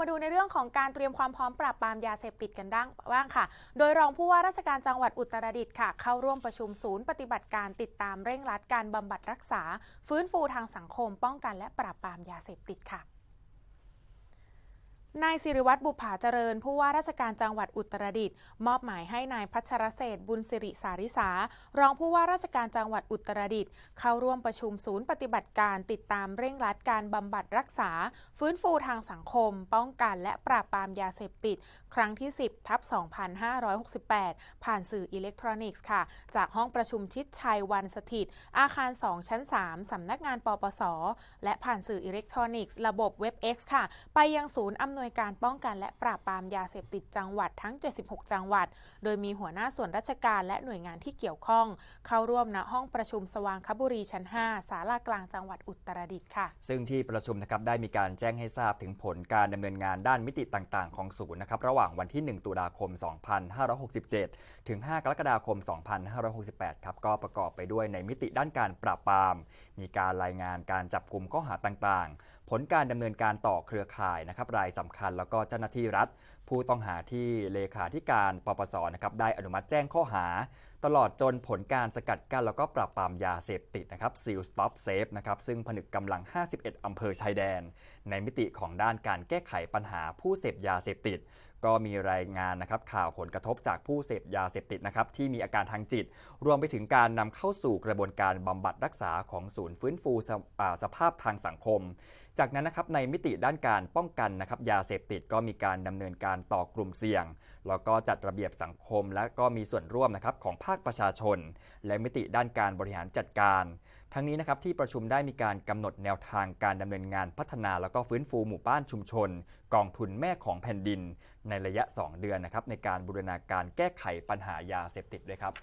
มาดูในเรื่องของการเตรียมความพร้อมปราบปรามยาเสพติดกันบ้างบ้างค่ะ โดยรองผู้ว่าราชการจังหวัดอุตรดิตถ์ค่ะ เข้าร่วมประชุมศูนย์ปฏิบัติการติดตามเร่งรัดการบำบัดรักษา ฟื้นฟูทางสังคม ป้องกันและปราบปรามยาเสพติดค่ะ นายสิริวัตรบุภาเจริญ ผู้ว่าราชการจังหวัดอุตรดิตถ์มอบหมายให้นายพัชรเศษบุญสิริสาริสา รองผู้ว่าราชการจังหวัดอุตรดิตถ์เข้าร่วมประชุมศูนย์ปฏิบัติการติดตามเร่งรัดการบำบัดรักษา ฟื้นฟูทางสังคม ป้องกันและปราบปรามยาเสพติด ครั้งที่ 10ทับ2568 ผ่านสื่ออิเล็กทรอนิกส์ค่ะ จากห้องประชุมชิดชัยวันสถิต อาคาร 2 ชั้น 3สำนักงานปปส และผ่านสื่ออิเล็กทรอนิกส์ ระบบเว็บ X ค่ะ ไปยังศูนย์อำนวยการป้องกันและปราบปรามยาเสพติดจังหวัดทั้ง 76 จังหวัด โดยมีหัวหน้าส่วนราชการและหน่วยงานที่เกี่ยวข้อง เข้าร่วมณห้องประชุมสว่างคบุรีชั้น 5 ศาลากลางจังหวัดอุตรดิตถ์ค่ะ ซึ่งที่ประชุมนะครับได้มีการแจ้งให้ทราบถึงผลการดำเนินงานด้านมิติต่างๆ ของศูนย์นะครับระหว่างวันที่ 1 ตุลาคม 2567 ถึง 5 กรกฎาคม 2568 ครับก็ประกอบไปด้วยในมิติด้านการปราบปราม มีการรายงานการจับกลุ่มข้อหาต่างๆ ผลการดำเนินการต่อเครือข่ายนะครับรายสำคัญแล้วก็เจ้าหน้าที่รัฐ ผู้ต้องหาที่เลขาธิการปปสนะครับได้อนุมัติแจ้งข้อหา ตลอดจนผลการสกัดกั้นแล้วก็ปราบปรามยาเสพติดนะครับ Seal Stop Safe นะครับซึ่งผนึกกำลัง 51 อำเภอชายแดน ในมิติของด้านการแก้ไขปัญหาผู้เสพยาเสพติด ก็มีรายงานนะครับข่าวผลกระทบจากผู้เสพยาเสพติดนะครับที่มีอาการทางจิต รวมไปถึงการนำเข้าสู่กระบวนการบำบัดรักษาของศูนย์ฟื้นฟูสสภาพทางสังคม จากนั้นนะครับในมิติด้านการป้องกันนะครับยาเสพติดก็มีการดำเนินการต่อกลุ่มเสี่ยง แล้วก็จัดระเบียบสังคม และก็มีส่วนร่วมนะครับของภาคประชาชน และมิติด้านการบริหารจัดการ ทั้งนี้นะครับที่ประชุมได้มีการกำหนดแนวทางการดำเนินงานพัฒนา แล้วก็ฟื้นฟูหมู่บ้านชุมชน กองทุนแม่ของแผ่นดิน ในระยะ 2 เดือนนะครับในการบูรณาการแก้ไขปัญหายาเสพติดด้วยครับ